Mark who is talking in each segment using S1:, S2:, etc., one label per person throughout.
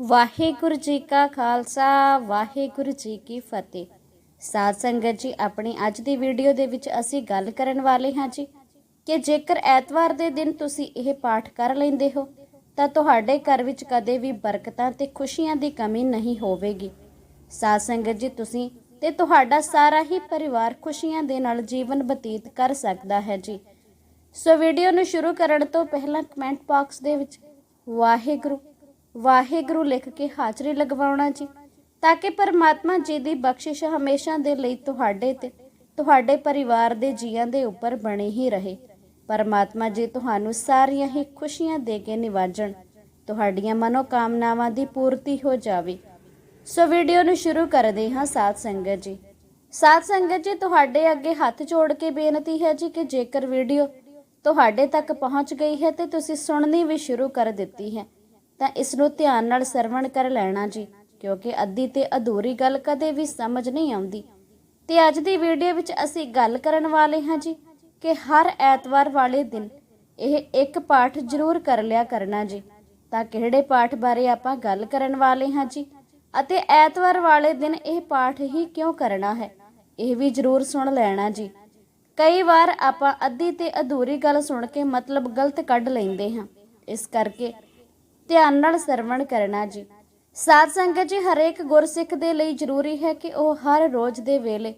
S1: ਵਾਹਿਗੁਰੂ ਜੀ ਕਾ ਖਾਲਸਾ, ਵਾਹਿਗੁਰੂ ਜੀ ਕੀ ਫਤਿਹ। ਸਾਧ ਸੰਗਤ ਜੀ, ਆਪਣੀ ਅੱਜ ਦੀ ਵੀਡੀਓ ਦੇ ਵਿੱਚ ਅਸੀਂ ਗੱਲ ਕਰਨ ਵਾਲੇ ਹਾਂ ਜੀ ਕਿ ਜੇਕਰ ਐਤਵਾਰ ਦੇ ਦਿਨ ਤੁਸੀਂ ਇਹ ਪਾਠ ਕਰ ਲੈਂਦੇ ਹੋ, ਤਾਂ ਤੁਹਾਡੇ ਘਰ ਵਿੱਚ ਕਦੇ ਵੀ ਬਰਕਤਾਂ ਤੇ ਖੁਸ਼ੀਆਂ ਦੀ ਕਮੀ ਨਹੀਂ ਹੋਵੇਗੀ। ਸਾਧ ਸੰਗਤ ਜੀ, ਤੁਸੀਂ ਤੇ ਤੁਹਾਡਾ ਸਾਰਾ ਹੀ ਪਰਿਵਾਰ ਖੁਸ਼ੀਆਂ ਦੇ ਨਾਲ ਜੀਵਨ ਬਤੀਤ ਕਰ ਸਕਦਾ ਹੈ ਜੀ। ਸੋ ਵੀਡੀਓ ਨੂੰ ਸ਼ੁਰੂ ਕਰਨ ਤੋਂ ਪਹਿਲਾਂ ਕਮੈਂਟ ਬਾਕਸ ਦੇ ਵਿੱਚ ਵਾਹਿਗੁਰੂ ਵਾਹਿਗੁਰੂ ਲਿਖ ਕੇ ਹਾਜ਼ਰੀ ਲਗਵਾਉਣਾ ਜੀ, ਤਾਂ ਕਿ ਪਰਮਾਤਮਾ ਜੀ ਦੀ ਬਖਸ਼ਿਸ਼ ਹਮੇਸ਼ਾ ਦੇ ਲਈ ਤੁਹਾਡੇ ਤੇ, ਤੁਹਾਡੇ ਪਰਿਵਾਰ ਦੇ ਜੀਆਂ ਦੇ ਉੱਪਰ ਬਣੀ ਹੀ ਰਹੇ। ਪਰਮਾਤਮਾ ਜੀ ਤੁਹਾਨੂੰ ਸਾਰੀਆਂ ਹੀ ਖੁਸ਼ੀਆਂ ਦੇ ਕੇ ਨਿਵਾਜਣ, ਤੁਹਾਡੀਆਂ ਮਨੋ ਦੀ ਪੂਰਤੀ ਹੋ ਜਾਵੇ। ਸੋ ਵੀਡੀਓ ਨੂੰ ਸ਼ੁਰੂ ਕਰਦੇ ਹਾਂ ਸਾਧ ਸੰਗਤ ਜੀ। ਸਾਧ ਸੰਗਤ ਜੀ, ਤੁਹਾਡੇ ਅੱਗੇ ਹੱਥ ਜੋੜ ਕੇ ਬੇਨਤੀ ਹੈ ਜੀ ਕਿ ਜੇਕਰ ਵੀਡੀਓ ਤੁਹਾਡੇ ਤੱਕ ਪਹੁੰਚ ਗਈ ਹੈ ਤੇ ਤੁਸੀਂ ਸੁਣਨੀ ਵੀ ਸ਼ੁਰੂ ਕਰ ਦਿੱਤੀ ਹੈ। ਤਾਂ ਇਸ ਨੂੰ ਧਿਆਨ ਨਾਲ ਸਰਵਣ ਕਰ ਲੈਣਾ ਜੀ, ਕਿਉਂਕਿ ਅੱਧੀ ਤੇ ਅਧੂਰੀ ਗੱਲ ਕਦੇ ਵੀ ਸਮਝ ਨਹੀਂ ਆਉਂਦੀ। ਤੇ ਅੱਜ ਦੀ ਵੀਡੀਓ ਵਿੱਚ ਅਸੀਂ ਗੱਲ ਕਰਨ ਵਾਲੇ ਹਾਂ ਜੀ ਕਿ ਹਰ ਐਤਵਾਰ ਵਾਲੇ ਦਿਨ ਇਹ ਇੱਕ ਪਾਠ ਜ਼ਰੂਰ ਕਰ ਲਿਆ ਕਰਨਾ ਜੀ। ਤਾਂ ਕਿਹੜੇ ਪਾਠ ਬਾਰੇ ਆਪਾਂ ਗੱਲ ਕਰਨ ਵਾਲੇ ਹਾਂ ਜੀ? ਅਤੇ ਐਤਵਾਰ ਵਾਲੇ ਦਿਨ ਇਹ ਪਾਠ ਹੀ ਕਿਉਂ ਕਰਨਾ ਹੈ? ਇਹ ਵੀ ਜ਼ਰੂਰ ਸੁਣ ਲੈਣਾ ਜੀ। ਕਈ ਵਾਰ ਆਪਾਂ ਅੱਧੀ ਤੇ ਅਧੂਰੀ ਗੱਲ ਸੁਣ ਕੇ ਮਤਲਬ ਗਲਤ ਕੱਢ ਲੈਂਦੇ ਹਾਂ। ਇਸ ਕਰਕੇ ਧਿਆਨ ਨਾਲ ਸਰਵਣ ਕਰਨਾ ਜੀ। ਸਾਧ ਸੰਗਤ ਜੀ, ਹਰੇਕ ਗੁਰਸਿੱਖ ਦੇ ਲਈ ਜ਼ਰੂਰੀ ਹੈ ਕਿ ਉਹ ਹਰ ਰੋਜ਼ ਦੇ ਵੇਲੇ,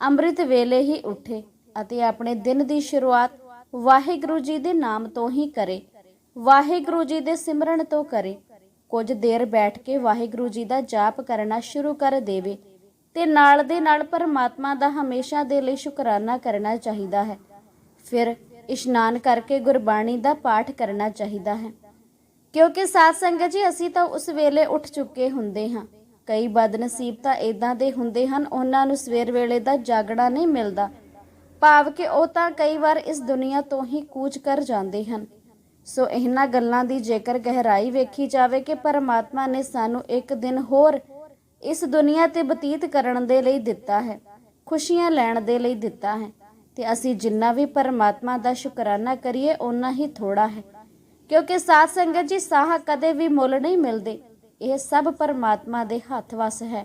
S1: ਅੰਮ੍ਰਿਤ ਵੇਲੇ ਹੀ ਉੱਠੇ ਅਤੇ ਆਪਣੇ ਦਿਨ ਦੀ ਸ਼ੁਰੂਆਤ ਵਾਹਿਗੁਰੂ ਜੀ ਦੇ ਨਾਮ ਤੋਂ ਹੀ ਕਰੇ। ਵਾਹਿਗੁਰੂ ਜੀ ਦੇ ਸਿਮਰਨ ਤੋਂ ਕਰੇ। ਕੁਝ ਦੇਰ ਬੈਠ ਕੇ ਵਾਹਿਗੁਰੂ ਜੀ ਦਾ ਜਾਪ ਕਰਨਾ ਸ਼ੁਰੂ ਕਰ ਦੇਵੇ ਤੇ ਨਾਲ ਦੇ ਨਾਲ ਪਰਮਾਤਮਾ ਦਾ ਹਮੇਸ਼ਾ ਦੇ ਲਈ ਸ਼ੁਕਰਾਨਾ ਕਰਨਾ ਚਾਹੀਦਾ ਹੈ। ਫਿਰ ਇਸ਼ਨਾਨ ਕਰਕੇ ਗੁਰਬਾਣੀ ਦਾ ਪਾਠ ਕਰਨਾ ਚਾਹੀਦਾ ਹੈ। ਕਿਉਂਕਿ ਸਾਧ ਸੰਗਤ ਜੀ, ਅਸੀਂ ਤਾਂ ਉਸ ਵੇਲੇ ਉੱਠ ਚੁੱਕੇ ਹੁੰਦੇ ਹਾਂ। ਕਈ ਬਦਨਸੀਬ ਤਾਂ ਇਦਾਂ ਦੇ ਹੁੰਦੇ ਹਨ, ਉਹਨਾਂ ਨੂੰ ਸਵੇਰ ਵੇਲੇ ਦਾ ਜਾਗਣਾ ਨਹੀਂ ਮਿਲਦਾ। ਭਾਵ ਕਿ ਉਹ ਤਾਂ ਕਈ ਵਾਰ ਇਸ ਦੁਨੀਆ ਤੋਂ ਹੀ ਕੂਚ ਕਰ ਜਾਂਦੇ ਹਨ। ਸੋ ਇਹਨਾਂ ਗੱਲਾਂ ਦੀ ਜੇਕਰ ਗਹਿਰਾਈ ਵੇਖੀ ਜਾਵੇ ਕਿ ਪਰਮਾਤਮਾ ਨੇ ਸਾਨੂੰ ਇੱਕ ਦਿਨ ਹੋਰ ਇਸ ਦੁਨੀਆ ਤੇ ਬਤੀਤ ਕਰਨ ਦੇ ਲਈ ਦਿੱਤਾ ਹੈ, ਖੁਸ਼ੀਆਂ ਲੈਣ ਦੇ ਲਈ ਦਿੱਤਾ ਹੈ, ਤੇ ਅਸੀਂ ਜਿੰਨਾ ਵੀ ਪਰਮਾਤਮਾ ਦਾ ਸ਼ੁਕਰਾਨਾ ਕਰੀਏ, ਓਨਾ ਹੀ ਥੋੜਾ ਹੈ। ਕਿਉਂਕਿ ਸਾਧ ਸੰਗਤ ਜੀ ਸਾਹ ਕਦੇ ਵੀ ਮੁੱਲ ਨਹੀਂ ਮਿਲਦੇ। ਇਹ ਸਭ ਪਰਮਾਤਮਾ ਦੇ ਹੱਥ ਵਸ ਹੈ।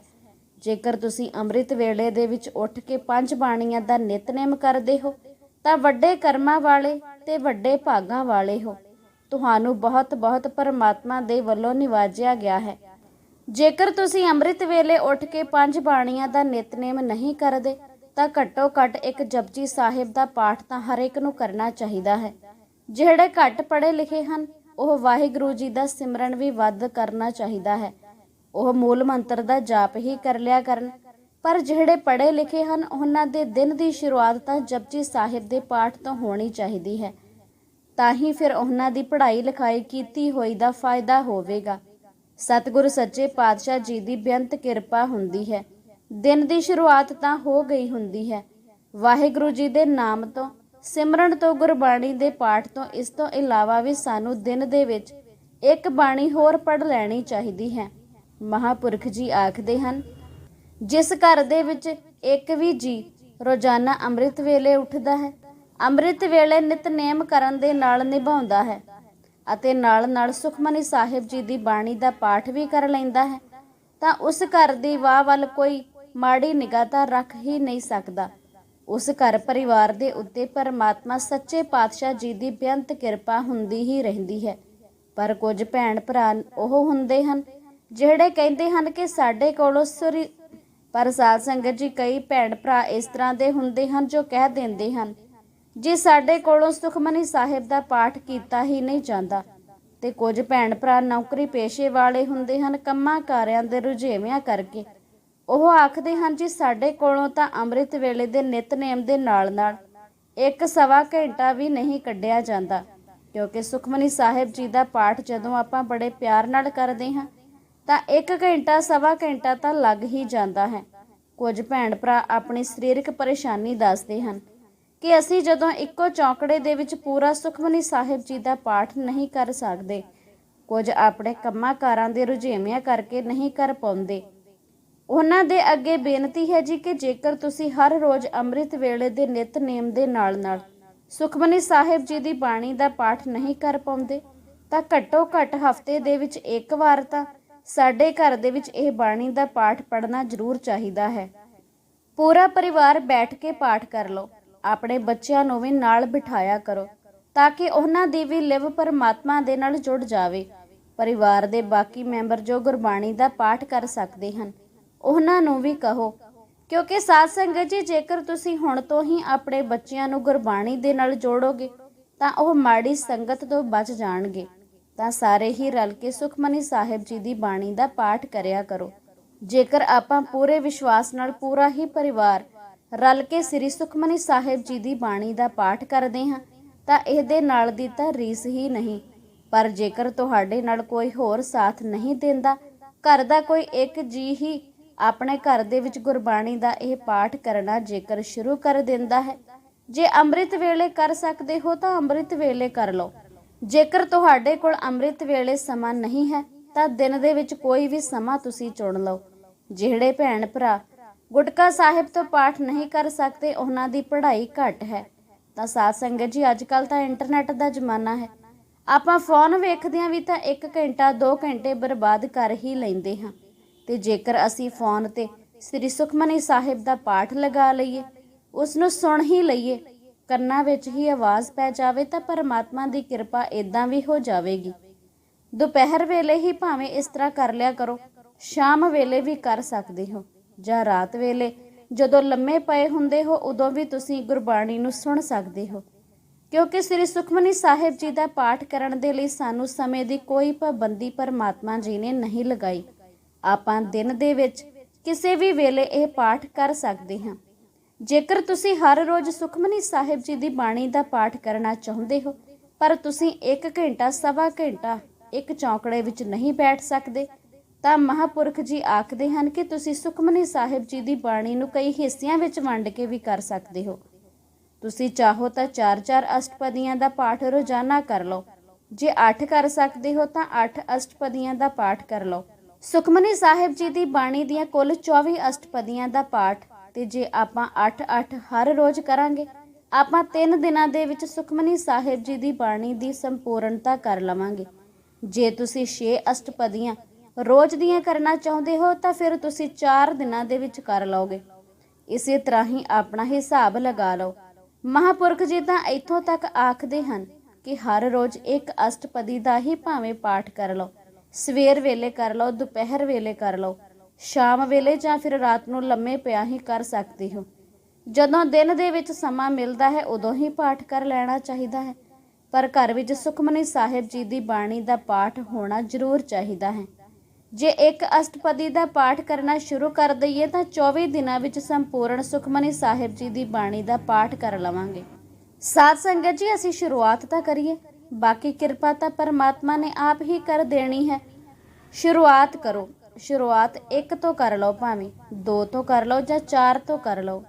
S1: ਜੇਕਰ ਤੁਸੀਂ ਅੰਮ੍ਰਿਤ ਵੇਲੇ ਦੇ ਵਿੱਚ ਉੱਠ ਕੇ ਪੰਜ ਬਾਣੀਆਂ ਦਾ ਨਿਤਨੇਮ ਕਰਦੇ ਹੋ, ਤਾਂ ਵੱਡੇ ਕਰਮਾਂ ਵਾਲੇ ਤੇ ਵੱਡੇ ਭਾਗਾਂ ਵਾਲੇ ਹੋ। ਤੁਹਾਨੂੰ ਬਹੁਤ ਬਹੁਤ ਪਰਮਾਤਮਾ ਦੇ ਵੱਲੋਂ ਨਿਵਾਜਿਆ ਗਿਆ ਹੈ। ਜੇਕਰ ਤੁਸੀਂ ਅੰਮ੍ਰਿਤ ਵੇਲੇ ਉੱਠ ਕੇ ਪੰਜ ਬਾਣੀਆਂ ਦਾ ਨਿਤਨੇਮ ਨਹੀਂ ਕਰਦੇ, ਤਾਂ ਘੱਟੋ ਘੱਟ ਇੱਕ ਜਪਜੀ ਸਾਹਿਬ ਦਾ ਪਾਠ ਤਾਂ ਹਰ ਇੱਕ ਨੂੰ ਕਰਨਾ ਚਾਹੀਦਾ ਹੈ। ਜਿਹੜੇ ਘੱਟ ਪੜ੍ਹੇ ਲਿਖੇ ਹਨ, ਉਹ ਵਾਹਿਗੁਰੂ ਜੀ ਦਾ ਸਿਮਰਨ ਵੀ ਵੱਧ ਕਰਨਾ ਚਾਹੀਦਾ ਹੈ। ਉਹ ਮੂਲ ਮੰਤਰ ਦਾ ਜਾਪ ਹੀ ਕਰ ਲਿਆ ਕਰਨ। ਪਰ ਜਿਹੜੇ ਪੜ੍ਹੇ ਲਿਖੇ ਹਨ, ਉਹਨਾਂ ਦੇ ਦਿਨ ਦੀ ਸ਼ੁਰੂਆਤ ਤਾਂ ਜਪਜੀ ਸਾਹਿਬ ਦੇ ਪਾਠ ਤੋਂ ਹੋਣੀ ਚਾਹੀਦੀ ਹੈ। ਤਾਂ ਹੀ ਫਿਰ ਉਹਨਾਂ ਦੀ ਪੜ੍ਹਾਈ ਲਿਖਾਈ ਕੀਤੀ ਹੋਈ ਦਾ ਫਾਇਦਾ ਹੋਵੇਗਾ। ਸਤਿਗੁਰ ਸੱਚੇ ਪਾਤਸ਼ਾਹ ਜੀ ਦੀ ਬੇਅੰਤ ਕਿਰਪਾ ਹੁੰਦੀ ਹੈ। ਦਿਨ ਦੀ ਸ਼ੁਰੂਆਤ ਤਾਂ ਹੋ ਗਈ ਹੁੰਦੀ ਹੈ। ਵਾਹਿਗੁਰੂ ਜੀ ਦੇ ਨਾਮ ਤੋਂ ਸਿਮਰਨ ਤੋਂ ਗੁਰਬਾਣੀ ਦੇ ਪਾਠ ਤੋਂ ਇਸ ਤੋਂ ਇਲਾਵਾ ਵੀ ਸਾਨੂੰ ਦਿਨ ਦੇ ਵਿੱਚ ਇੱਕ ਬਾਣੀ ਹੋਰ ਪੜ੍ਹ ਲੈਣੀ ਚਾਹੀਦੀ ਹੈ। ਮਹਾਪੁਰਖ ਜੀ ਆਖਦੇ ਹਨ, ਜਿਸ ਘਰ ਦੇ ਵਿੱਚ ਇੱਕ ਵੀ ਜੀ ਰੋਜ਼ਾਨਾ ਅੰਮ੍ਰਿਤ ਵੇਲੇ ਉੱਠਦਾ ਹੈ, ਅੰਮ੍ਰਿਤ ਵੇਲੇ ਨਿਤਨੇਮ ਕਰਨ ਦੇ ਨਾਲ ਨਿਭਾਉਂਦਾ ਹੈ ਅਤੇ ਨਾਲ ਨਾਲ ਸੁਖਮਨੀ ਸਾਹਿਬ ਜੀ ਦੀ ਬਾਣੀ ਦਾ ਪਾਠ ਵੀ ਕਰ ਲੈਂਦਾ ਹੈ, ਤਾਂ ਉਸ ਘਰ ਦੀ ਵਾਹ ਵੱਲ ਕੋਈ ਮਾੜੀ ਨਿਗਾਹ ਤਾਂ ਰੱਖ ਹੀ ਨਹੀਂ ਸਕਦਾ। ਉਸ ਘਰ ਪਰਿਵਾਰ ਦੇ ਉੱਤੇ ਪਰਮਾਤਮਾ ਸੱਚੇ ਪਾਤਸ਼ਾਹ ਜੀ ਦੀ ਬੇਅੰਤ ਕਿਰਪਾ ਹੁੰਦੀ ਹੀ ਰਹਿੰਦੀ ਹੈ। ਪਰ ਕੁਝ ਭੈਣ ਭਰਾ ਉਹ ਹੁੰਦੇ ਹਨ, ਜਿਹੜੇ ਕਹਿੰਦੇ ਹਨ ਕਿ ਸਾਡੇ ਕੋਲੋਂ ਸੁਰੀ ਪਰ ਸਾਧ ਸੰਗਤ ਜੀ, ਕਈ ਭੈਣ ਭਰਾ ਇਸ ਤਰ੍ਹਾਂ ਦੇ ਹੁੰਦੇ ਹਨ ਜੋ ਕਹਿ ਦਿੰਦੇ ਹਨ, ਜੇ ਸਾਡੇ ਕੋਲੋਂ ਸੁਖਮਨੀ ਸਾਹਿਬ ਦਾ ਪਾਠ ਕੀਤਾ ਹੀ ਨਹੀਂ ਜਾਂਦਾ। ਤੇ ਕੁਝ ਭੈਣ ਭਰਾ ਨੌਕਰੀ ਪੇਸ਼ੇ ਵਾਲੇ ਹੁੰਦੇ ਹਨ, ਕੰਮਾਂ ਕਾਰਿਆਂ ਦੇ ਰੁਝੇਵਿਆਂ ਕਰਕੇ। ਉਹ ਆਖਦੇ ਹਨ ਜੀ, ਸਾਡੇ ਕੋਲੋਂ ਤਾਂ ਅੰਮ੍ਰਿਤ ਵੇਲੇ ਦੇ ਨਿਤਨੇਮ ਦੇ ਨਾਲ ਨਾਲ ਇੱਕ ਸਵਾ ਘੰਟਾ ਵੀ ਨਹੀਂ ਕੱਢਿਆ ਜਾਂਦਾ। ਕਿਉਂਕਿ ਸੁਖਮਨੀ ਸਾਹਿਬ ਜੀ ਦਾ ਪਾਠ ਜਦੋਂ ਆਪਾਂ ਬੜੇ ਪਿਆਰ ਨਾਲ ਕਰਦੇ ਹਾਂ, ਤਾਂ ਇੱਕ ਘੰਟਾ, ਸਵਾ ਘੰਟਾ ਤਾਂ ਲੱਗ ਹੀ ਜਾਂਦਾ ਹੈ। ਕੁਝ ਭੈਣ ਭਰਾ ਆਪਣੀ ਸਰੀਰਕ ਪਰੇਸ਼ਾਨੀ ਦੱਸਦੇ ਹਨ ਕਿ ਅਸੀਂ ਜਦੋਂ ਇੱਕੋ ਚੌਂਕੜੇ ਦੇ ਵਿੱਚ ਪੂਰਾ ਸੁਖਮਨੀ ਸਾਹਿਬ ਜੀ ਦਾ ਪਾਠ ਨਹੀਂ ਕਰ ਸਕਦੇ, ਕੁਝ ਆਪਣੇ ਕੰਮਾਂ ਕਾਰਾਂ ਦੇ ਰੁਝੇਵਿਆਂ ਕਰਕੇ ਨਹੀਂ ਕਰ ਪਾਉਂਦੇ ਉਹਨਾਂ ਦੇ ਅੱਗੇ ਬੇਨਤੀ ਹੈ ਜੀ ਕਿ ਜੇਕਰ ਤੁਸੀਂ ਹਰ ਰੋਜ਼ ਅੰਮ੍ਰਿਤ ਵੇਲੇ ਦੇ ਨਿਤਨੇਮ ਦੇ ਨਾਲ-ਨਾਲ ਸੁਖਮਨੀ ਸਾਹਿਬ ਜੀ ਦੀ ਬਾਣੀ ਦਾ ਪਾਠ ਨਹੀਂ ਕਰ ਪਾਉਂਦੇ, ਤਾਂ ਘੱਟੋ ਘੱਟ ਹਫ਼ਤੇ ਦੇ ਵਿੱਚ ਇੱਕ ਵਾਰ ਤਾਂ ਸਾਡੇ ਘਰ ਦੇ ਵਿੱਚ ਇਹ ਬਾਣੀ ਦਾ ਪਾਠ ਪੜ੍ਹਨਾ ਜ਼ਰੂਰ ਚਾਹੀਦਾ ਹੈ। ਪੂਰਾ ਪਰਿਵਾਰ ਬੈਠ ਕੇ ਪਾਠ ਕਰ ਲਓ, ਆਪਣੇ ਬੱਚਿਆਂ ਨੂੰ ਵੀ ਨਾਲ ਬਿਠਾਇਆ ਕਰੋ, ਤਾਂ ਕਿ ਉਹਨਾਂ ਦੀ ਵੀ ਲਿਵ ਪਰਮਾਤਮਾ ਦੇ ਨਾਲ ਜੁੜ ਜਾਵੇ। ਪਰਿਵਾਰ ਦੇ ਬਾਕੀ ਮੈਂਬਰ ਜੋ ਗੁਰਬਾਣੀ ਦਾ ਪਾਠ ਕਰ ਸਕਦੇ ਹਨ ਉਹਨਾਂ ਨੂੰ ਵੀ ਕਹੋ, ਕਿਉਂਕਿ ਸਾਧ ਸੰਗਤ ਜੀ, ਜੇਕਰ ਤੁਸੀਂ ਹੁਣ ਤੋਂ ਹੀ ਆਪਣੇ ਬੱਚਿਆਂ ਨੂੰ ਗੁਰਬਾਣੀ ਦੇ ਨਾਲ ਜੋੜੋਗੇ, ਤਾਂ ਉਹ ਮਾੜੀ ਸੰਗਤ ਤੋਂ ਬਚ ਜਾਣਗੇ। ਤਾਂ ਸਾਰੇ ਹੀ ਰਲ ਕੇ ਸੁਖਮਨੀ ਸਾਹਿਬ ਜੀ ਦੀ ਬਾਣੀ ਦਾ ਪਾਠ ਕਰਿਆ ਕਰੋ। ਜੇਕਰ ਆਪਾਂ ਪੂਰੇ ਵਿਸ਼ਵਾਸ ਨਾਲ ਪੂਰਾ ਹੀ ਪਰਿਵਾਰ ਰਲ ਕੇ ਸ੍ਰੀ ਸੁਖਮਨੀ ਸਾਹਿਬ ਜੀ ਦੀ ਬਾਣੀ ਦਾ ਪਾਠ ਕਰਦੇ ਹਾਂ, ਤਾਂ ਇਹਦੇ ਨਾਲ ਦੀ ਤਾਂ ਰੀਸ ਹੀ ਨਹੀਂ। ਪਰ ਜੇਕਰ ਤੁਹਾਡੇ ਨਾਲ ਕੋਈ ਹੋਰ ਸਾਥ ਨਹੀਂ ਦਿੰਦਾ, ਘਰ ਦਾ ਕੋਈ ਇੱਕ ਜੀ ਹੀ ਆਪਣੇ ਘਰ ਦੇ ਵਿੱਚ ਗੁਰਬਾਣੀ ਦਾ ਇਹ ਪਾਠ ਕਰਨਾ ਜੇਕਰ ਸ਼ੁਰੂ ਕਰ ਦਿੰਦਾ ਹੈ। ਜੇ ਅੰਮ੍ਰਿਤ ਵੇਲੇ ਕਰ ਸਕਦੇ ਹੋ ਤਾਂ ਅੰਮ੍ਰਿਤ ਵੇਲੇ ਕਰ ਲਓ। ਜੇਕਰ ਤੁਹਾਡੇ ਕੋਲ ਅੰਮ੍ਰਿਤ ਵੇਲੇ ਸਮਾਂ ਨਹੀਂ ਹੈ, ਤਾਂ ਦਿਨ ਦੇ ਵਿੱਚ ਕੋਈ ਵੀ ਸਮਾਂ ਤੁਸੀਂ ਚੁਣ ਲਓ। ਜਿਹੜੇ ਭੈਣ ਭਰਾ ਗੁਟਕਾ ਸਾਹਿਬ ਤੋਂ ਪਾਠ ਨਹੀਂ ਕਰ ਸਕਦੇ, ਉਹਨਾਂ ਦੀ ਪੜ੍ਹਾਈ ਘੱਟ ਹੈ। ਤਾਂ ਸਾਧ ਸੰਗਤ ਜੀ ਅੱਜ ਕੱਲ ਤਾਂ ਇੰਟਰਨੈਟ ਦਾ ਜ਼ਮਾਨਾ ਹੈ। ਆਪਾਂ ਫੋਨ ਵੇਖਦਿਆਂ ਵੀ ਤਾਂ 1 ਘੰਟਾ 2 ਘੰਟੇ ਬਰਬਾਦ ਕਰ ਹੀ ਲੈਂਦੇ ਹਾਂ। ਤੇ ਜੇਕਰ ਅਸੀਂ ਫੋਨ ਤੇ ਸ੍ਰੀ ਸੁਖਮਨੀ ਸਾਹਿਬ ਦਾ ਪਾਠ ਲਗਾ ਲਈਏ ਉਸ ਨੂੰ ਸੁਣ ਹੀ ਲਈਏ, ਕੰਨਾਂ ਵਿੱਚ ਹੀ ਆਵਾਜ਼ ਪੈ ਜਾਵੇ ਤਾਂ ਪਰਮਾਤਮਾ ਦੀ ਕਿਰਪਾ ਇਦਾਂ ਵੀ ਹੋ ਜਾਵੇਗੀ। ਦੁਪਹਿਰ ਵੇਲੇ ਹੀ ਭਾਵੇਂ ਇਸ ਤਰ੍ਹਾਂ ਕਰ ਲਿਆ ਕਰੋ, ਸ਼ਾਮ ਵੇਲੇ ਵੀ ਕਰ ਸਕਦੇ ਹੋ, ਜਾਂ ਰਾਤ ਵੇਲੇ, ਜਦੋਂ ਲੰਮੇ ਪਏ ਹੁੰਦੇ ਹੋ, ਉਦੋਂ ਵੀ ਤੁਸੀਂ ਗੁਰਬਾਣੀ ਨੂੰ ਸੁਣ ਸਕਦੇ ਹੋ। ਕਿਉਂਕਿ ਸ੍ਰੀ ਸੁਖਮਨੀ ਸਾਹਿਬ ਜੀ ਦਾ ਪਾਠ ਕਰਨ ਦੇ ਲਈ ਸਾਨੂੰ ਸਮੇਂ ਦੀ ਕੋਈ ਪਾਬੰਦੀ ਪਰਮਾਤਮਾ ਜੀ ਨੇ ਨਹੀਂ ਲਗਾਈ। ਆਪਾਂ ਦਿਨ ਦੇ ਵਿੱਚ ਕਿਸੇ ਵੀ ਵੇਲੇ ਇਹ ਪਾਠ ਕਰ ਸਕਦੇ ਹਾਂ। ਜੇਕਰ ਤੁਸੀਂ ਹਰ ਰੋਜ਼ ਸੁਖਮਨੀ ਸਾਹਿਬ ਜੀ ਦੀ ਬਾਣੀ ਦਾ ਪਾਠ ਕਰਨਾ ਚਾਹੁੰਦੇ ਹੋ, ਪਰ ਤੁਸੀਂ 1 ਘੰਟਾ, ਸਵਾ ਘੰਟਾ ਇੱਕ ਚੌਂਕੜੇ ਵਿੱਚ ਨਹੀਂ ਬੈਠ ਸਕਦੇ, ਤਾਂ ਮਹਾਪੁਰਖ ਜੀ ਆਖਦੇ ਹਨ ਕਿ ਤੁਸੀਂ ਸੁਖਮਨੀ ਸਾਹਿਬ ਜੀ ਦੀ ਬਾਣੀ ਨੂੰ ਕਈ ਹਿੱਸਿਆਂ ਵਿੱਚ ਵੰਡ ਕੇ ਵੀ ਕਰ ਸਕਦੇ ਹੋ। ਤੁਸੀਂ ਚਾਹੋ ਤਾਂ 4-4 ਅਸ਼ਟਪਦੀਆਂ ਦਾ ਪਾਠ ਰੋਜ਼ਾਨਾ ਕਰ ਲਓ। ਜੇ 8 ਕਰ ਸਕਦੇ ਹੋ ਤਾਂ 8 ਅਸ਼ਟਪਦੀਆਂ ਦਾ ਪਾਠ ਕਰ ਲਓ। ਸੁਖਮਨੀ ਸਾਹਿਬ ਜੀ ਦੀ ਬਾਣੀ ਦੀਆਂ ਕੁੱਲ 24 ਅਸ਼ਟਪਦੀਆਂ ਦਾ ਪਾਠ ਤੇ ਜੇ ਆਪਾਂ 8-8 ਹਰ ਰੋਜ਼ ਕਰਾਂਗੇ, ਆਪਾਂ 3 ਦਿਨਾਂ ਦੇ ਵਿੱਚ ਸੁਖਮਨੀ ਸਾਹਿਬ ਜੀ ਦੀ ਬਾਣੀ ਦੀ ਸੰਪੂਰਨਤਾ ਕਰ ਲਵਾਂਗੇ। ਜੇ ਤੁਸੀਂ 6 ਅਸ਼ਟਪਦੀਆਂ ਰੋਜ਼ ਦੀਆਂ ਕਰਨਾ ਚਾਹੁੰਦੇ ਹੋ, ਤਾਂ ਫਿਰ ਤੁਸੀਂ 4 ਦਿਨਾਂ ਦੇ ਵਿੱਚ ਕਰ ਲਓਗੇ। ਇਸੇ ਤਰ੍ਹਾਂ ਹੀ ਆਪਣਾ ਹਿਸਾਬ ਲਗਾ ਲਓ। ਮਹਾਪੁਰਖ ਜੀ ਤਾਂ ਇੱਥੋਂ ਤੱਕ ਆਖਦੇ ਹਨ ਕਿ ਹਰ ਰੋਜ਼ ਇੱਕ ਅਸ਼ਟਪਦੀ ਦਾ ਹੀ ਭਾਵੇਂ ਪਾਠ ਕਰ ਲਓ। ਸਵੇਰ ਵੇਲੇ ਕਰ ਲਓ, ਦੁਪਹਿਰ ਵੇਲੇ ਕਰ ਲਓ। ਸ਼ਾਮ ਵੇਲੇ ਜਾਂ ਫਿਰ ਰਾਤ ਨੂੰ ਲੰਮੇ ਪਿਆ ਹੀ ਕਰ ਸਕਦੇ ਹੋ। ਜਦੋਂ ਦਿਨ ਦੇ ਵਿੱਚ ਸਮਾਂ ਮਿਲਦਾ ਹੈ, ਉਦੋਂ ਹੀ ਪਾਠ ਕਰ ਲੈਣਾ ਚਾਹੀਦਾ ਹੈ। ਪਰ ਘਰ ਵਿੱਚ ਸੁਖਮਨੀ ਸਾਹਿਬ ਜੀ ਦੀ ਬਾਣੀ ਦਾ ਪਾਠ ਹੋਣਾ ਜ਼ਰੂਰ ਚਾਹੀਦਾ ਹੈ। ਜੇ ਇੱਕ ਅਸ਼ਟਪਦੀ ਦਾ ਪਾਠ ਕਰਨਾ ਸ਼ੁਰੂ ਕਰ ਦਈਏ, ਤਾਂ 24 ਦਿਨਾਂ ਵਿੱਚ ਸੰਪੂਰਨ ਸੁਖਮਨੀ ਸਾਹਿਬ ਜੀ ਦੀ ਬਾਣੀ ਦਾ ਪਾਠ ਕਰ ਲਵਾਂਗੇ। ਸਾਧ ਸੰਗਤ ਜੀ, ਅਸੀਂ ਸ਼ੁਰੂਆਤ ਤਾਂ ਕਰੀਏ। ਬਾਕੀ ਕਿਰਪਾ ਤਾਂ ਪਰਮਾਤਮਾ ਨੇ ਆਪ ਹੀ ਕਰ ਦੇਣੀ ਹੈ। ਸ਼ੁਰੂਆਤ ਕਰੋ। ਸ਼ੁਰੂਆਤ ਇੱਕ ਤੋਂ ਕਰ ਲਓ ਭਾਵੇਂ ਦੋ ਤੋਂ ਕਰ ਲਓ ਜਾਂ ਚਾਰ ਤੋਂ ਕਰ ਲਓ।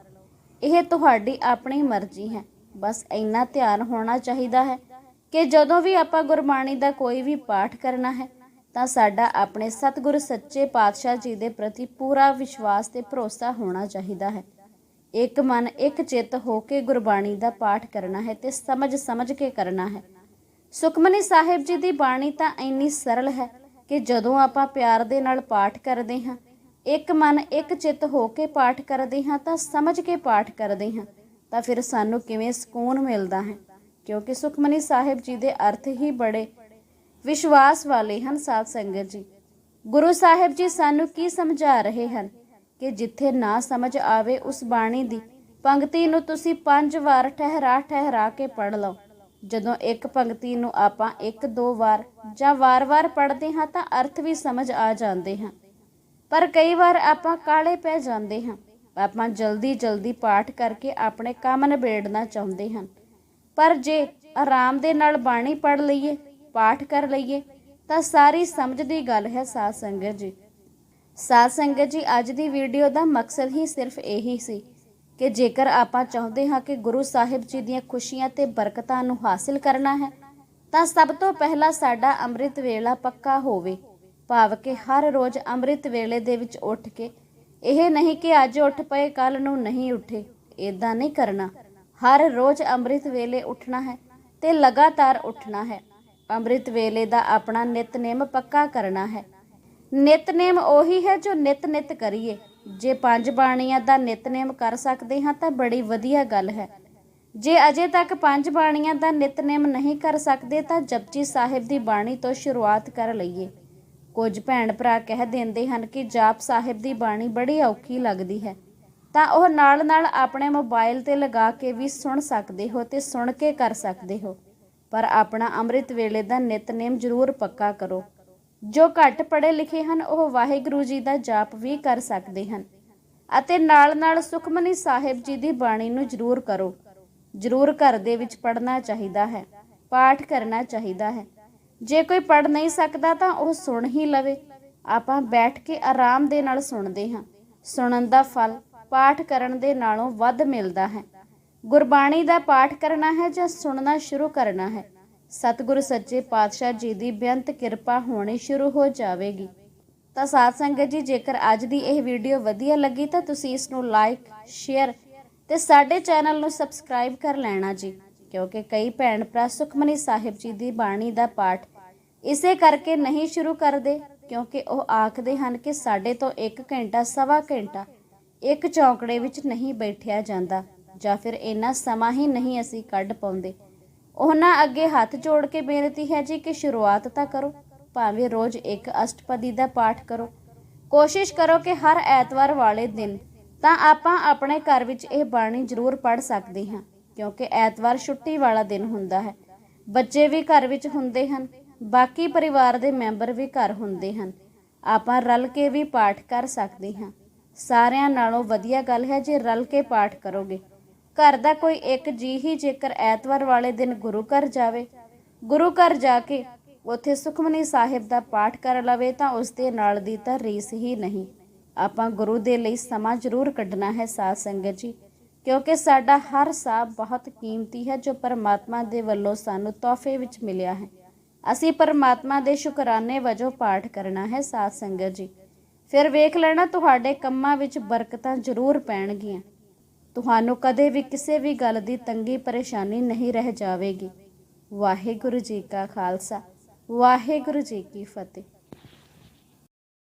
S1: ਇਹ ਤੁਹਾਡੀ ਆਪਣੀ ਮਰਜ਼ੀ ਹੈ। ਬਸ ਇੰਨਾ ਧਿਆਨ ਹੋਣਾ ਚਾਹੀਦਾ ਹੈ ਕਿ ਜਦੋਂ ਵੀ ਆਪਾਂ ਗੁਰਬਾਣੀ ਦਾ ਕੋਈ ਵੀ ਪਾਠ ਕਰਨਾ ਹੈ, ਤਾਂ ਸਾਡਾ ਆਪਣੇ ਸਤਿਗੁਰ ਸੱਚੇ ਪਾਤਸ਼ਾਹ ਜੀ ਦੇ ਪ੍ਰਤੀ ਪੂਰਾ ਵਿਸ਼ਵਾਸ ਤੇ ਭਰੋਸਾ ਹੋਣਾ ਚਾਹੀਦਾ ਹੈ। ਇੱਕ ਮਨ ਇੱਕ ਚਿੱਤ ਹੋ ਕੇ ਗੁਰਬਾਣੀ ਦਾ ਪਾਠ ਕਰਨਾ ਹੈ ਤੇ ਸਮਝ ਸਮਝ ਕੇ ਕਰਨਾ ਹੈ। ਸੁਖਮਨੀ ਸਾਹਿਬ ਜੀ ਦੀ ਬਾਣੀ ਤਾਂ ਇੰਨੀ ਸਰਲ ਹੈ ਕਿ ਜਦੋਂ ਆਪਾਂ ਪਿਆਰ ਦੇ ਨਾਲ ਪਾਠ ਕਰਦੇ ਹਾਂ, ਇੱਕ ਮਨ ਇੱਕ ਚਿੱਤ ਹੋ ਕੇ ਪਾਠ ਕਰਦੇ ਹਾਂ ਤਾਂ ਸਮਝ ਕੇ ਪਾਠ ਕਰਦੇ ਹਾਂ, ਤਾਂ ਫਿਰ ਸਾਨੂੰ ਕਿਵੇਂ ਸਕੂਨ ਮਿਲਦਾ ਹੈ? ਕਿਉਂਕਿ ਸੁਖਮਨੀ ਸਾਹਿਬ ਜੀ ਦੇ ਅਰਥ ਹੀ ਬੜੇ ਵਿਸ਼ਵਾਸ ਵਾਲੇ ਹਨ ਸਾਧ ਸੰਗਤ ਜੀ। ਗੁਰੂ ਸਾਹਿਬ ਜੀ ਸਾਨੂੰ ਕੀ ਸਮਝਾ ਰਹੇ ਹਨ ਕਿ ਜਿੱਥੇ ਨਾ ਸਮਝ ਆਵੇ ਉਸ ਬਾਣੀ ਦੀ, ਪੰਕਤੀ ਨੂੰ ਤੁਸੀਂ ਪੰਜ ਵਾਰ ਠਹਿਰਾ ਠਹਿਰਾ ਕੇ ਪੜ੍ਹ ਲਓ। ਜਦੋਂ ਇੱਕ ਪੰਕਤੀ ਨੂੰ ਆਪਾਂ ਇੱਕ, ਦੋ ਵਾਰ ਜਾਂ ਵਾਰ-ਵਾਰ ਪੜ੍ਹਦੇ ਹਾਂ ਤਾਂ ਅਰਥ ਵੀ ਸਮਝ ਆ ਜਾਂਦੇ ਹਨ ਪਰ ਕਈ ਵਾਰ ਆਪਾਂ ਕਾਲੇ ਪੈ ਜਾਂਦੇ ਹਾਂ। ਆਪਾਂ ਜਲਦੀ ਜਲਦੀ ਪਾਠ ਕਰਕੇ ਆਪਣੇ ਕੰਮ ਨਿਬੇੜਨਾ ਚਾਹੁੰਦੇ ਹਾਂ। ਪਰ ਜੇ ਆਰਾਮ ਦੇ ਨਾਲ ਬਾਣੀ ਪੜ੍ਹ ਲਈਏ, ਪਾਠ ਕਰ ਲਈਏ, ਤਾਂ ਸਾਰੀ ਸਮਝ ਦੀ ਗੱਲ ਹੈ ਸਾਧ ਸੰਗਤ ਜੀ। ਸਾਧ ਸੰਗਤ ਜੀ, ਅੱਜ ਦੀ ਵੀਡੀਓ ਦਾ ਮਕਸਦ ਹੀ ਸਿਰਫ ਇਹੀ ਸੀ ਕਿ ਜੇਕਰ ਆਪਾਂ ਚਾਹੁੰਦੇ ਹਾਂ ਕਿ ਗੁਰੂ ਸਾਹਿਬ ਜੀ ਦੀਆਂ ਖੁਸ਼ੀਆਂ ਤੇ ਬਰਕਤਾਂ ਨੂੰ ਹਾਸਿਲ ਕਰਨਾ ਹੈ, ਤਾਂ ਸਭ ਤੋਂ ਪਹਿਲਾਂ ਸਾਡਾ ਅੰਮ੍ਰਿਤ ਵੇਲਾ ਪੱਕਾ ਹੋਵੇ। ਭਾਵ ਕਿ ਹਰ ਰੋਜ਼ ਅੰਮ੍ਰਿਤ ਵੇਲੇ ਦੇ ਵਿੱਚ ਉੱਠ ਕੇ, ਇਹ ਨਹੀਂ ਕਿ ਅੱਜ ਉੱਠ ਪਏ ਕੱਲ ਨੂੰ ਨਹੀਂ ਉੱਠੇ ਇਦਾਂ ਨਹੀਂ ਕਰਨਾ। ਹਰ ਰੋਜ਼ ਅੰਮ੍ਰਿਤ ਵੇਲੇ ਉੱਠਣਾ ਹੈ ਤੇ ਲਗਾਤਾਰ ਉੱਠਣਾ ਹੈ। ਅੰਮ੍ਰਿਤ ਵੇਲੇ ਦਾ ਆਪਣਾ ਨਿਤਨੇਮ ਪੱਕਾ ਕਰਨਾ ਹੈ। ਨਿਤਨੇਮ ਉਹੀ ਹੈ ਜੋ ਨਿਤ ਨਿਤ ਕਰੀਏ। ਜੇ ਪੰਜ ਬਾਣੀਆਂ ਦਾ ਨਿਤਨੇਮ ਕਰ ਸਕਦੇ ਹਾਂ ਤਾਂ ਬੜੀ ਵਧੀਆ ਗੱਲ ਹੈ। ਜੇ ਅਜੇ ਤੱਕ ਪੰਜ ਬਾਣੀਆਂ ਦਾ ਨਿਤਨੇਮ ਨਹੀਂ ਕਰ ਸਕਦੇ ਤਾਂ ਜਪਜੀ ਸਾਹਿਬ ਦੀ ਬਾਣੀ ਤੋਂ ਸ਼ੁਰੂਆਤ ਕਰ ਲਈਏ। ਕੁਝ ਭੈਣ ਭਰਾ ਕਹਿ ਦਿੰਦੇ ਹਨ ਕਿ ਜਾਪ ਸਾਹਿਬ ਦੀ ਬਾਣੀ ਬੜੀ ਔਖੀ ਲੱਗਦੀ ਹੈ। ਤਾਂ ਉਹ ਨਾਲ-ਨਾਲ ਆਪਣੇ ਮੋਬਾਈਲ ਤੇ ਲਗਾ ਕੇ ਵੀ ਸੁਣ ਸਕਦੇ ਹੋ ਤੇ ਸੁਣ ਕੇ ਕਰ ਸਕਦੇ ਹੋ। ਪਰ ਆਪਣਾ ਅੰਮ੍ਰਿਤ ਵੇਲੇ ਦਾ ਨਿਤਨੇਮ ਜ਼ਰੂਰ ਪੱਕਾ ਕਰੋ। ਜੋ ਘੱਟ ਪੜ੍ਹੇ ਲਿਖੇ ਹਨ, ਉਹ ਵਾਹਿਗੁਰੂ ਜੀ ਦਾ ਜਾਪ ਵੀ ਕਰ ਸਕਦੇ ਹਨ। ਅਤੇ ਨਾਲ-ਨਾਲ ਸੁਖਮਨੀ ਸਾਹਿਬ ਜੀ ਦੀ ਬਾਣੀ ਨੂੰ ਜ਼ਰੂਰ ਕਰੋ। ਜ਼ਰੂਰ ਘਰ ਦੇ ਵਿੱਚ ਪੜ੍ਹਨਾ ਚਾਹੀਦਾ ਹੈ, ਪਾਠ ਕਰਨਾ ਚਾਹੀਦਾ ਹੈ। ਜੇ ਕੋਈ ਪੜ੍ਹ ਨਹੀਂ ਸਕਦਾ ਤਾਂ ਉਹ ਸੁਣ ਹੀ ਲਵੇ। ਆਪਾਂ ਬੈਠ ਕੇ ਆਰਾਮ ਦੇ ਨਾਲ ਸੁਣਦੇ ਹਾਂ। ਸੁਣਨ ਦਾ ਫਲ ਪਾਠ ਕਰਨ ਦੇ ਨਾਲੋਂ ਵੱਧ ਮਿਲਦਾ ਹੈ। ਗੁਰਬਾਣੀ ਦਾ ਪਾਠ ਕਰਨਾ ਹੈ ਜਾਂ ਸੁਣਨਾ ਸ਼ੁਰੂ ਕਰਨਾ ਹੈ? ਸਤਿਗੁਰੂ ਸੱਚੇ ਪਾਤਸ਼ਾਹ ਜੀ ਦੀ ਬੇਅੰਤ ਕਿਰਪਾ ਹੋਣੀ ਸ਼ੁਰੂ ਹੋ ਜਾਵੇਗੀ। ਤਾਂ ਸਾਧ ਸੰਗਤ ਜੀ, ਜੇਕਰ ਅੱਜ ਦੀ ਇਹ ਵੀਡੀਓ ਵਧੀਆ ਲੱਗੀ ਤਾਂ ਤੁਸੀਂ ਇਸ ਨੂੰ ਲਾਈਕ, ਸ਼ੇਅਰ ਤੇ ਸਾਡੇ ਚੈਨਲ ਨੂੰ ਸਬਸਕ੍ਰਾਈਬ ਕਰ ਲੈਣਾ ਜੀ, ਕਿਉਂਕਿ ਕਈ ਭੈਣ ਭਰਾ ਸੁਖਮਨੀ ਸਾਹਿਬ ਜੀ ਦੀ ਬਾਣੀ ਦਾ ਪਾਠ ਇਸੇ ਕਰਕੇ ਨਹੀਂ ਸ਼ੁਰੂ ਕਰਦੇ, ਕਿਉਂਕਿ ਉਹ ਆਖਦੇ ਹਨ ਕਿ ਸਾਡੇ ਤੋਂ 1 ਘੰਟਾ, ਸਵਾ ਘੰਟਾ ਇੱਕ ਚੌਂਕੜੇ ਵਿੱਚ ਨਹੀਂ ਬੈਠਿਆ ਜਾਂਦਾ ਜਾਂ ਫਿਰ ਇੰਨਾ ਸਮਾਂ ਹੀ ਨਹੀਂ ਅਸੀਂ ਕੱਢ ਪਾਉਂਦੇ। ਉਹਨਾਂ ਅੱਗੇ ਹੱਥ ਜੋੜ ਕੇ ਬੇਨਤੀ ਹੈ ਜੀ ਕਿ ਸ਼ੁਰੂਆਤ ਤਾਂ ਕਰੋ, ਭਾਵੇਂ ਰੋਜ਼ ਇੱਕ ਅਸ਼ਟਪਦੀ ਦਾ ਪਾਠ ਕਰੋ। ਕੋਸ਼ਿਸ਼ ਕਰੋ ਕਿ ਹਰ ਐਤਵਾਰ ਵਾਲੇ ਦਿਨ ਤਾਂ ਆਪਾਂ ਆਪਣੇ ਘਰ ਵਿੱਚ ਇਹ ਬਾਣੀ ਜ਼ਰੂਰ ਪੜ੍ਹ ਸਕਦੇ ਹਾਂ, ਕਿਉਂਕਿ ਐਤਵਾਰ ਛੁੱਟੀ ਵਾਲਾ ਦਿਨ ਹੁੰਦਾ ਹੈ। ਬੱਚੇ ਵੀ ਘਰ ਵਿੱਚ ਹੁੰਦੇ ਹਨ, ਬਾਕੀ ਪਰਿਵਾਰ ਦੇ ਮੈਂਬਰ ਵੀ ਘਰ ਹੁੰਦੇ ਹਨ। ਆਪਾਂ ਰਲ ਕੇ ਵੀ ਪਾਠ ਕਰ ਸਕਦੇ ਹਾਂ। ਸਾਰਿਆਂ ਨਾਲੋਂ ਵਧੀਆ ਗੱਲ ਹੈ ਜੇ ਰਲ ਕੇ ਪਾਠ ਕਰੋਗੇ। ਘਰ ਦਾ ਕੋਈ ਇੱਕ ਜੀ ਹੀ ਜੇਕਰ ਐਤਵਾਰ ਵਾਲੇ ਦਿਨ ਗੁਰੂ ਘਰ ਜਾਵੇ। ਗੁਰੂ ਘਰ ਜਾ ਕੇ ਉੱਥੇ ਸੁਖਮਨੀ ਸਾਹਿਬ ਦਾ ਪਾਠ ਕਰ ਲਵੇ ਤਾਂ ਉਸ ਦੇ ਨਾਲ ਦੀ ਤਾਂ ਰੀਸ ਹੀ ਨਹੀਂ। ਆਪਾਂ ਗੁਰੂ ਦੇ ਲਈ ਸਮਾਂ ਜ਼ਰੂਰ ਕੱਢਣਾ ਹੈ ਸਾਧ ਸੰਗਤ ਜੀ, ਕਿਉਂਕਿ ਸਾਡਾ ਹਰ ਸਾਹ ਬਹੁਤ ਕੀਮਤੀ ਹੈ ਜੋ ਪਰਮਾਤਮਾ ਦੇ ਵੱਲੋਂ ਸਾਨੂੰ ਤੋਹਫੇ ਵਿੱਚ ਮਿਲਿਆ ਹੈ। ਅਸੀਂ ਪਰਮਾਤਮਾ ਦੇ ਸ਼ੁਕਰਾਨੇ ਵਜੋਂ ਪਾਠ ਕਰਨਾ ਹੈ ਸਾਧ ਸੰਗਤ ਜੀ। ਫਿਰ ਵੇਖ ਲੈਣਾ ਤੁਹਾਡੇ ਕੰਮਾਂ ਵਿੱਚ ਬਰਕਤਾਂ ਜ਼ਰੂਰ ਪੈਣਗੀਆਂ। ਤੁਹਾਨੂੰ ਕਦੇ ਵੀ ਕਿਸੇ ਵੀ ਗੱਲ ਦੀ ਤੰਗੀ ਪਰੇਸ਼ਾਨੀ ਨਹੀਂ ਰਹਿ ਜਾਵੇਗੀ। ਵਾਹਿਗੁਰੂ ਜੀ ਕਾ ਖਾਲਸਾ, ਵਾਹਿਗੁਰੂ ਜੀ ਕੀ ਫਤਿਹ।